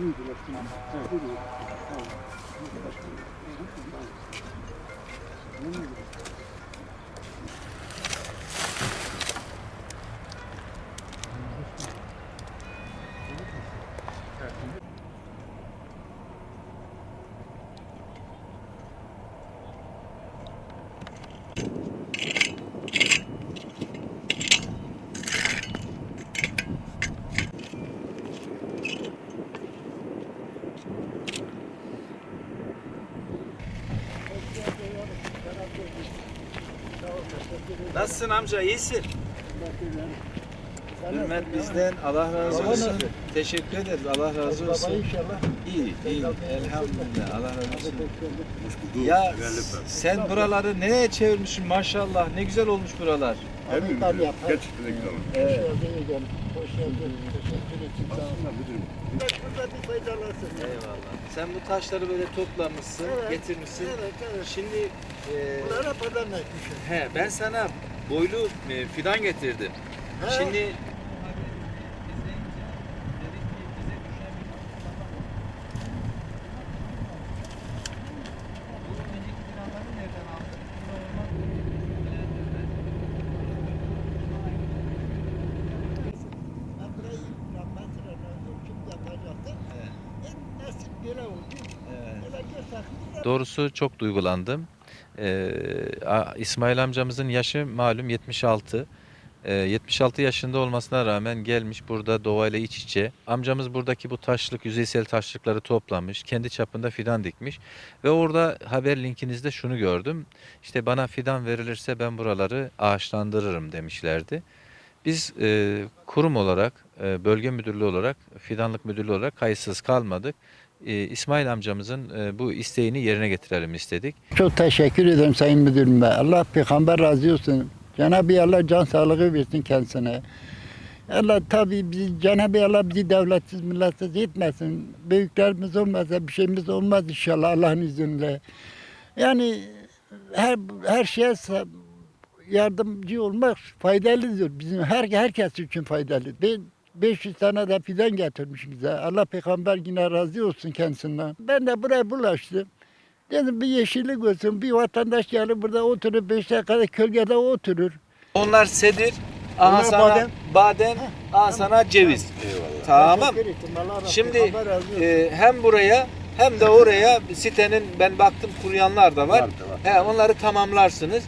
ルールが好きなんだ。ルール。はい。ルールが好き。Nasılsın amca? İyisin. Hürmet bizden. Allah razı olsun. Teşekkür ederiz. Allah razı olsun. inşallah. İyi, iyi. Elhamdülillah. Allah razı olsun. Ya sen buraları nereye çevirmişsin maşallah. Ne güzel olmuş buralar. Emin Tabii yap. Gerçekten de güzel olmuş. Hoş geldin. Hoş geldin. Teşekkür ederim. Faydalansın. Eyvallah. Sen bu taşları böyle toplamışsın, Evet. getirmişsin. Evet, evet. Şimdi e, Bunlara padan ekmişim. he ben sana boylu e, fidan getirdim. He. Şimdi Doğrusu çok duygulandım. Ee, İsmail amcamızın yaşı malum 76. Ee, 76 yaşında olmasına rağmen gelmiş burada doğayla iç içe. Amcamız buradaki bu taşlık, yüzeysel taşlıkları toplamış. Kendi çapında fidan dikmiş. Ve orada haber linkinizde şunu gördüm. İşte bana fidan verilirse ben buraları ağaçlandırırım demişlerdi. Biz e, kurum olarak, e, bölge müdürlüğü olarak, fidanlık müdürlüğü olarak kayıtsız kalmadık. E, İsmail amcamızın e, bu isteğini yerine getirelim istedik. Çok teşekkür ederim Sayın Müdürüm. Allah peygamber razı olsun. Cenab-ı Allah can sağlığı versin kendisine. Allah tabii bizi, Cenab-ı Allah bizi devletsiz, milletsiz etmesin. Büyüklerimiz olmazsa bir şeyimiz olmaz inşallah Allah'ın izniyle. Yani her her şeye yardımcı olmak faydalıdır. Bizim her herkes için faydalı. Ben 500 tane de fidan getirmiş bize. Allah peygamber yine razı olsun kendisinden. Ben de buraya bulaştım. Dedim bir yeşillik olsun. Bir vatandaş gelir burada oturur. Beş dakikada gölgede oturur. onlar sedir, aha Onlar sana badem. badem, aha sana ceviz. Tamam. Teşekkür ettim. Allah razı olsun. Şimdi Allah razı olsun. e, hem buraya hem de oraya sitenin ben baktım kuruyanlar da var. Var da var. He, onları tamamlarsınız.